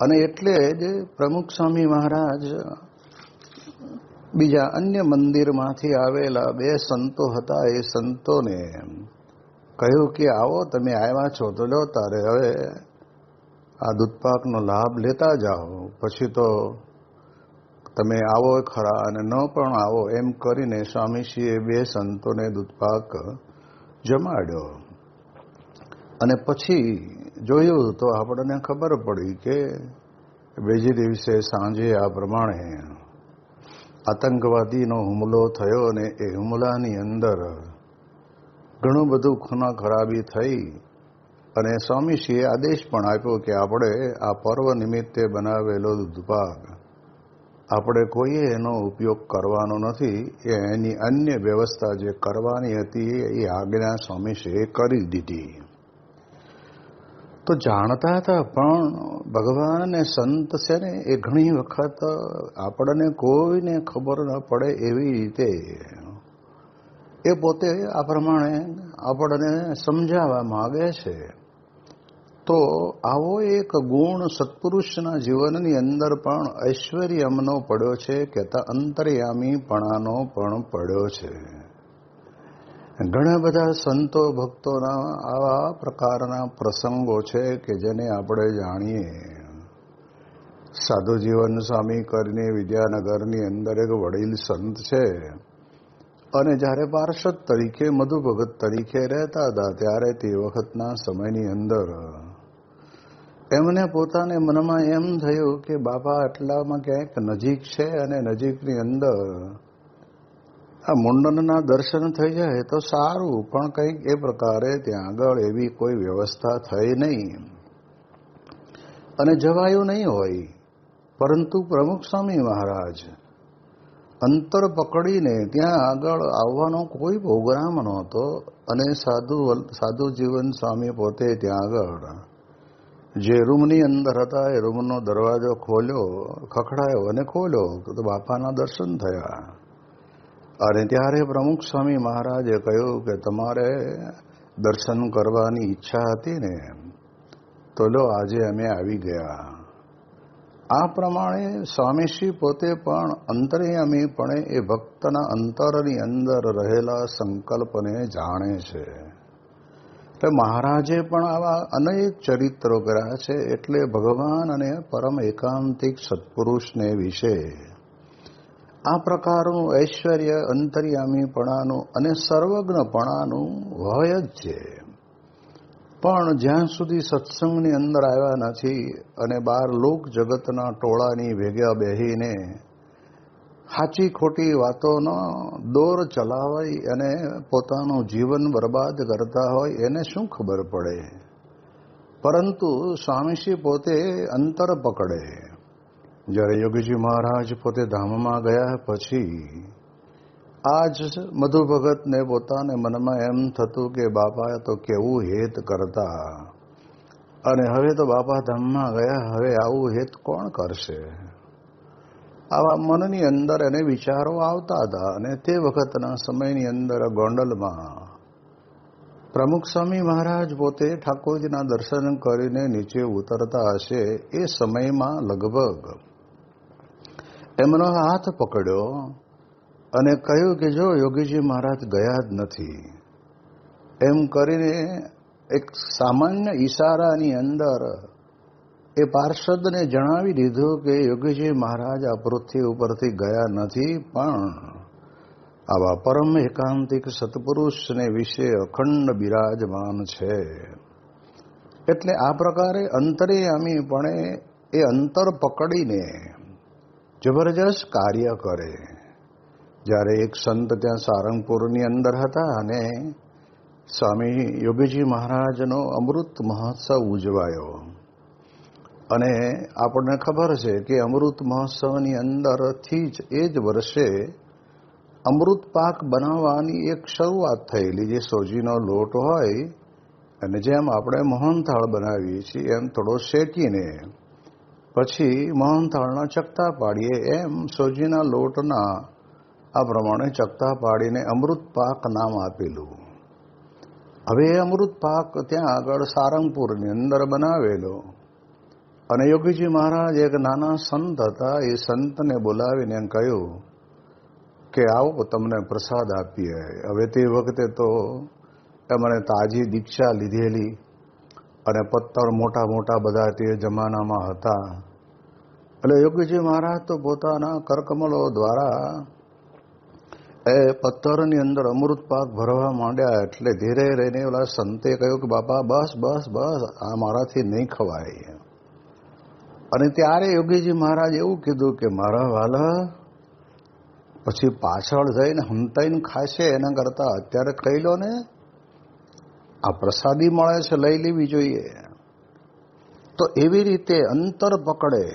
અને એટલે જ પ્રમુખ સ્વામી મહારાજ બીજા અન્ય મંદિરમાંથી આવેલા બે સંતો હતા. એ સંતોને કહ્યું કે, આવો, તમે આવ્યા છો તો લો તારે હવે આ દૂધપાકનો લાભ લેતા જાઓ. પછી તો તમે આવો ખરા અને ન પણ આવો. એમ કરીને સ્વામીશ્રીએ બે સંતોને દૂધપાક જમાડ્યો. અને પછી જોયું તો આપણને ખબર પડી કે બીજે દિવસે સાંજે આ પ્રમાણે આતંકવાદીનો હુમલો થયો અને એ હુમલાની અંદર ઘણું બધું ખૂના ખરાબી થઈ અને સ્વામીશ્રીએ આદેશ પણ આપ્યો કે આપણે આ પર્વ નિમિત્તે બનાવેલો દૂધપાક આપણે કોઈએ એનો ઉપયોગ કરવાનો નથી, એ એની અન્ય વ્યવસ્થા જે કરવાની હતી એ આજ્ઞા સ્વામીશ્રીએ કરી દીધી. તો જાણતા હતા, પણ ભગવાન અને સંત છે ને, એ ઘણી વખત આપણને કોઈને ખબર ન પડે એવી રીતે. એ પોતે આ પ્રમાણે આપણને સમજાવવા માગે છે. તો આવો એક ગુણ સત્પુરુષના જીવનની અંદર પણ ઐશ્વર્યમનો પડ્યો છે કહેતા અંતર્યામીપણાનો પણ પડ્યો છે. ઘણા બધા સંતો ભક્તોના આવા પ્રકારના પ્રસંગો છે કે જેને આપણે જાણીએ. સાધુ જીવન સ્વામી કરીને વિદ્યાનગરની અંદર એક વડીલ સંત છે. અને જ્યારે પાર્ષદ તરીકે, મધુભગત તરીકે રહેતા હતા, ત્યારે તે વખતના સમયની અંદર એમને પોતાને મનમાં એમ થયું કે, બાપા, આટલામાં ક્યાંક નજીક છે અને નજીકની અંદર આ મુંડનના દર્શન થઈ જાય તો સારું, પણ કંઈક એ પ્રકારે ત્યાં આગળ એવી કોઈ વ્યવસ્થા થઈ નહીં. અને જવાયું નહીં હોય, પરંતુ પ્રમુખ સ્વામી મહારાજ અંતર પકડીને ત્યાં આગળ આવવાનો કોઈ પ્રોગ્રામ નહોતો અને સાધુ સાધુ જીવન સ્વામી પોતે ત્યાં આગળ જે રૂમની અંદર હતા એ રૂમનો દરવાજો ખોલ્યો, ખખડાયો અને ખોલ્યો, તો બાપાના દર્શન થયા. અને ત્યારે પ્રમુખ સ્વામી મહારાજે કહ્યું કે તમારે દર્શન કરવાની ઈચ્છા હતી ને, તો લો આજે અમે આવી ગયા. આ પ્રમાણે સ્વામીશ્રી પોતે પણ અંતર્યામીપણે એ ભક્તના અંતરની અંદર રહેલા સંકલ્પને જાણે છે. એટલે મહારાજે પણ આવા અનેક ચરિત્રો કર્યા છે, એટલે ભગવાન અને પરમ એકાંતિક સત્પુરુષને વિશે આ પ્રકારનું ઐશ્વર્ય, અંતર્યામીપણાનું અને સર્વજ્ઞપણાનું હોય જ છે. પણ જ્યાં સુધી સત્સંગની અંદર આવ્યા નથી અને બાર લોક જગતના ટોળાની ભેગા બેહીને સાચી ખોટી વાતોનો દોર ચલાવાય અને પોતાનું જીવન બરબાદ કરતા હોય, એને શું ખબર પડે? પરંતુ સ્વામીશ્રી પોતે અંતર પકડે. જ્યારે યોગીજી મહારાજ પોતે ધામમાં ગયા પછી, આજ મધુ ભગતને પોતાને મનમાં એમ થતું કે બાપા તો કેવું હેત કરતા. અને હવે તો બાપા ધામમાં ગયા, હવે આવું હેત કોણ કરશે? આવા મનની અંદર એને વિચારો આવતા હતા અને તે વખતના સમયની અંદર ગોંડલમાં પ્રમુખ સ્વામી મહારાજ પોતે ઠાકોરજીના દર્શન કરીને નીચે ઉતરતા હશે એ સમયમાં લગભગ એમનો હાથ પકડ્યો અને કહ્યું કે જો યોગીજી મહારાજ ગયા જ નથી, એમ કરીને એક સામાન્ય ઈશારાની અંદર એ પાર્ષદને જણાવી દીધું કે યોગીજી મહારાજ આ પૃથ્વી ઉપરથી ગયા નથી, પણ આવા પરમ એકાંતિક સત્પુરુષને વિશે અખંડ બિરાજમાન છે. એટલે આ પ્રકારે અંતરે અંતરેયામીપણે એ અંતર પકડીને જબરજસ્ત કાર્ય કરે. જ્યારે એક સંત ત્યાં સારંગપુરની અંદર હતા અને સ્વામી યોગીજી મહારાજનો અમૃત મહોત્સવ ઉજવાયો. અને આપણને ખબર છે કે અમૃત મહોત્સવની અંદરથી જ એ જ વર્ષે અમૃત પાક બનાવવાની એક શરૂઆત થયેલી, જે સોજીનો લોટ હોય અને જેમ આપણે મોહનથાળ બનાવીએ છીએ એમ થોડો શેકીને પછી મોહનથાળના ચકતા પાડીએ એમ સોજીના લોટના આ પ્રમાણે ચકતા પાડીને અમૃત પાક નામ આપેલું. હવે એ અમૃત પાક ત્યાં આગળ સારંગપુરની અંદર બનાવેલો. અને યોગીજી મહારાજ એક નાના સંત હતા, એ સંતને બોલાવીને કહ્યું કે આવો તમને પ્રસાદ આપીએ. હવે તે વખતે તો એમણે તાજી દીક્ષા લીધેલી. અને પથ્થર મોટા મોટા બધા તે જમાનામાં હતા. એટલે યોગીજી મહારાજ તો પોતાના કરકમલો દ્વારા એ પથ્થરની અંદર અમૃત પાક ભરવા માંડ્યા એટલે ધીરે રહીને ઓલા સંતે કહ્યું કે બાપા, બસ બસ બસ, આ મારાથી નહીં ખવાય. અને ત્યારે યોગીજી મહારાજ એવું કીધું કે મારા વાલા, પછી પાછળ જઈને હમતાઈને ખાશે એના કરતાં અત્યારે ખાઈ લો ને આ પ્રસાદી મળે છે, લઈ લેવી જોઈએ. તો એવી રીતે અંતર પકડે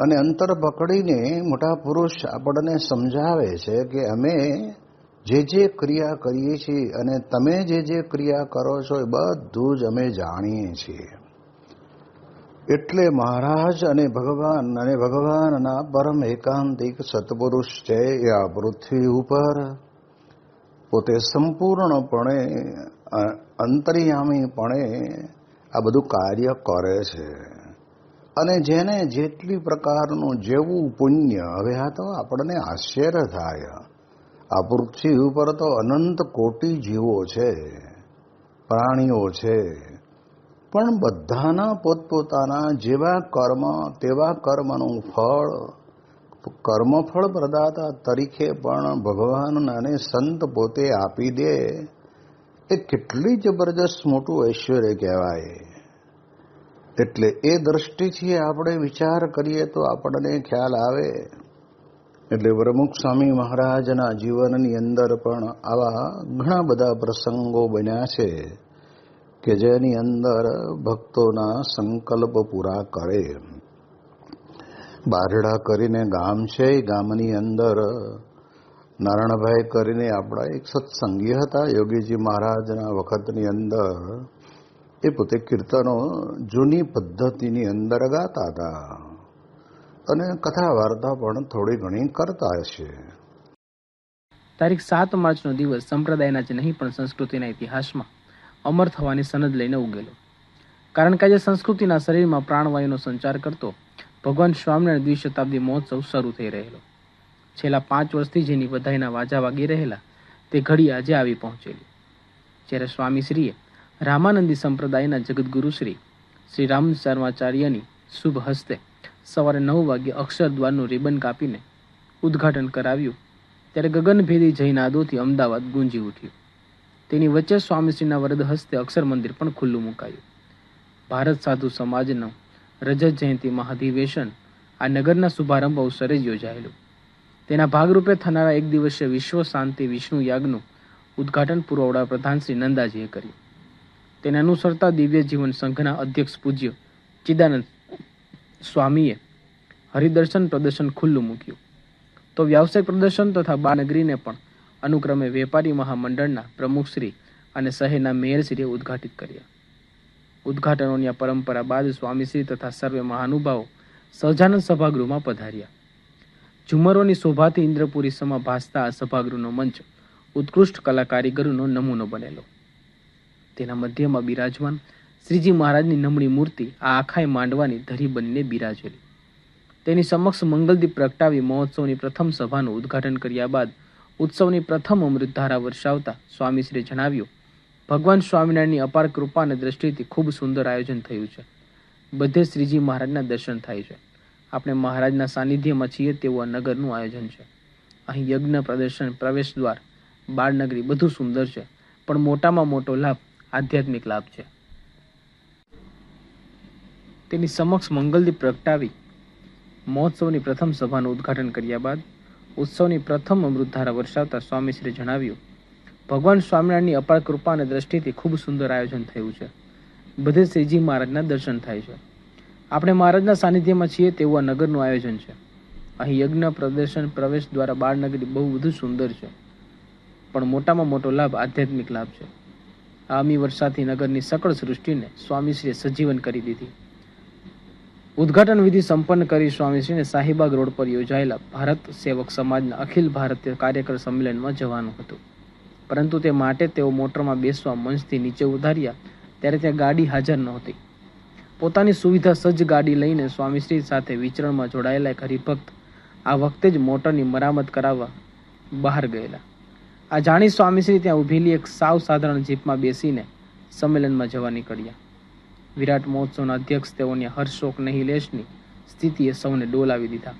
અને અંતર પકડીને મોટા પુરુષ આપણને સમજાવે છે કે અમે જે જે ક્રિયા કરીએ છીએ અને તમે જે જે ક્રિયા કરો છો એ બધું જ અમે જાણીએ છીએ. એટલે મહારાજ અને ભગવાન અને ભગવાનના પરમ એકાંતિક સત્પુરુષ છે એ આ પૃથ્વી ઉપર પોતે સંપૂર્ણપણે અંતર્યામીપણે આ બધું કાર્ય કરે છે. અને જેને જેટલી પ્રકારનું જેવું પુણ્ય, હવે આ તો આપણને આશ્ચર્ય થાય. આ પૃથ્વી ઉપર તો અનંત કોટી જીવો છે, પ્રાણીઓ છે. પણ બધાના પોતપોતાના જેવા કર્મ, તેવા કર્મનું ફળ, કર્મફળ પ્રદાતા તરીકે પણ ભગવાન અને સંત પોતે આપી દે. એ કેટલી જબરજસ્ત મોટું ઐશ્વર્ય કહેવાય. એટલે એ દ્રષ્ટિથી આપણે વિચાર કરીએ તો આપણને ખ્યાલ આવે. એટલે પ્રમુખ સ્વામી મહારાજના જીવનની અંદર પણ આવા ઘણા બધા પ્રસંગો બન્યા છે કે જેની અંદર ભક્તોના સંકલ્પ પૂરા કરે. બારડા કરીને ગામ છે ગામની અંદર નારાયણભાઈ કરીને આપણા એક સત્સંગી હતા, યોગીજી મહારાજના વખતની અંદર. એ પોતે કીર્તનો જૂની પદ્ધતિની અંદર ગાતા હતા. અને કથા વાર્તા પણ થોડી ઘણી કરતા હશે. તારીખ સાત માર્ચનો દિવસ સંપ્રદાયના જ નહીં, પણ સંસ્કૃતિના ઇતિહાસમાં અમર થવાની સનદ લઈને ઉગેલો. કારણ કે આજે સંસ્કૃતિના શરીરમાં પ્રાણવાયુનો સંચાર કરતો ભગવાન સ્વામિનારાયણ દ્વિશતાબ્દી મહોત્સવ શરૂ થઈ રહેલો. છેલ્લા પાંચ વર્ષથી જેની વધાઈના વાજા વાગી રહેલા, તે ઘડી આજે આવી પહોંચેલી. જ્યારે સ્વામીશ્રીએ રામાનંદી સંપ્રદાયના જગદગુરુશ્રી શ્રી રામ શર્માચાર્યની શુભ હસ્તે સવારે નવ વાગ્યે અક્ષરદ્વારનું રિબન કાપીને ઉદ્ઘાટન કરાવ્યું, ત્યારે ગગનભેદી જયનાદોથી અમદાવાદ ગુંજી ઉઠ્યું. તેની વચ્ચે સ્વામીશ્રીના વરદ હસ્તે અક્ષર મંદિર પણ ખુલ્લું મુકાયું. ભારત સાધુ સમાજનું રજત જયંતિ મહાધિવેશન આ નગરના શુભારંભ અવસરે જ યોજાયેલું. તેના ભાગરૂપે થનારા એક દિવસીય વિશ્વ શાંતિ વિષ્ણુ યાગનું ઉદ્ઘાટન પૂર્વ વડાપ્રધાન શ્રી નંદાજીએ કર્યું. તેને અનુસરતા દિવ્ય જીવન સંઘના અધ્યક્ષ પૂજ્ય ચિદાનંદ સ્વામીએ હરિદર્શન પ્રદર્શન ખુલ્લું મૂક્યું. તો વ્યાવસાયિક પ્રદર્શન તથા બાનગરીને પણ અનુક્રમે વેપારી મહામંડળના પ્રમુખશ્રી અને શહેરના મેયરશ્રીએ ઉદ્ઘાટિત કર્યા. ઉદ્ઘાટનોની આ પરંપરા બાદ સ્વામીશ્રી તથા સર્વે મહાનુભાવો સહજાનંદ સભાગૃહમાં પધાર્યા. ઝુમરોની શોભાથી ઇન્દ્રપુરી સમા ભાસતા આ સભાગૃહનો મંચ ઉત્કૃષ્ટ કલા કારીગરોનો નમૂનો બનેલો. તેના મધ્યમાં બિરાજમાન શ્રીજી મહારાજની નમણી મૂર્તિ આ આખાય માંડવાની ધરી બનીને બિરાજેલી. તેની સમક્ષ મંગલદીપ પ્રગટાવી મહોત્સવની પ્રથમ સભાનું ઉદ્ઘાટન કર્યા બાદ ઉત્સવની પ્રથમ અમૃતધારા વર્ષાવતા સ્વામીશ્રીએ જણાવ્યું, ભગવાન સ્વામિનારાયણની અપાર કૃપા અને દ્રષ્ટિથી ખૂબ સુંદર આયોજન થયું છે. બધે શ્રીજી મહારાજના દર્શન થાય છે. આપણે મહારાજના સાનિધ્યમાં છીએ તેવું આ નગરનું આયોજન છે. અહીં યજ્ઞ પ્રદર્શન, પ્રવેશ દ્વાર, બાળનગરી બધું સુંદર છે, પણ મોટામાં મોટો લાભ આધ્યાત્મિક લાભ છે. તેની સમક્ષ મંગલદીપ પ્રગટાવી, મહોત્સવની પ્રથમ સભાનું ઉદ્ઘાટન કર્યા બાદ ઉત્સવની પ્રથમ અમૃતધારા વર્ષાવતા સ્વામીશ્રીએ જણાવ્યું, ભગવાન સ્વામિનારાયણની અપાર કૃપા અને દ્રષ્ટિથી ખૂબ સુંદર આયોજન થયું છે. બધે શ્રીજી મહારાજના દર્શન થાય છે. આપણે મહારાજના સાનિધ્યમાં છીએ તેવું આ નગરનું આયોજન છે. અહીં યજ્ઞ, પ્રદર્શન, પ્રવેશ દ્વારા બાળનગરી બહુ વધુ સુંદર છે. પણ મોટામાં મોટો લાભ આધ્યાત્મિક લાભ છે. આમી વર્ષાથી નગરની સકળ સૃષ્ટિને સ્વામીશ્રીએ સજીવન કરી દીધી. ઉદ્ઘાટન વિધિ સંપન્ન કરી સ્વામીશ્રીને શાહીબાગ રોડ પર યોજાયેલા ભારત સેવક સમાજના અખિલ ભારતીય કાર્યકર સંમેલનમાં જવાનું હતું. પરંતુ તે માટે તેઓ મોટરમાં બેસવા મંચથી નીચે ઉતાર્યા, ત્યારે ત્યાં ગાડી હાજર નહોતી. પોતાની સુવિધા સજ્જ ગાડી લઈને સ્વામીશ્રી સાથે વિચરણમાં જોડાયેલા એક હરિભક્ત આ વખતે જ મોટરની મરામત કરાવવા બહાર ગયેલા. આ જાણી સ્વામીશ્રી ત્યાં ઊભેલી એક સાવ સાધારણ જીપમાં બેસીને સંમેલનમાં જવા નીકળ્યા. વિરાટ મહોત્સવના અધ્યક્ષ તેઓની હર્ષોક નહીં લેશની સ્થિતિએ સૌને ડોલાવી દીધા.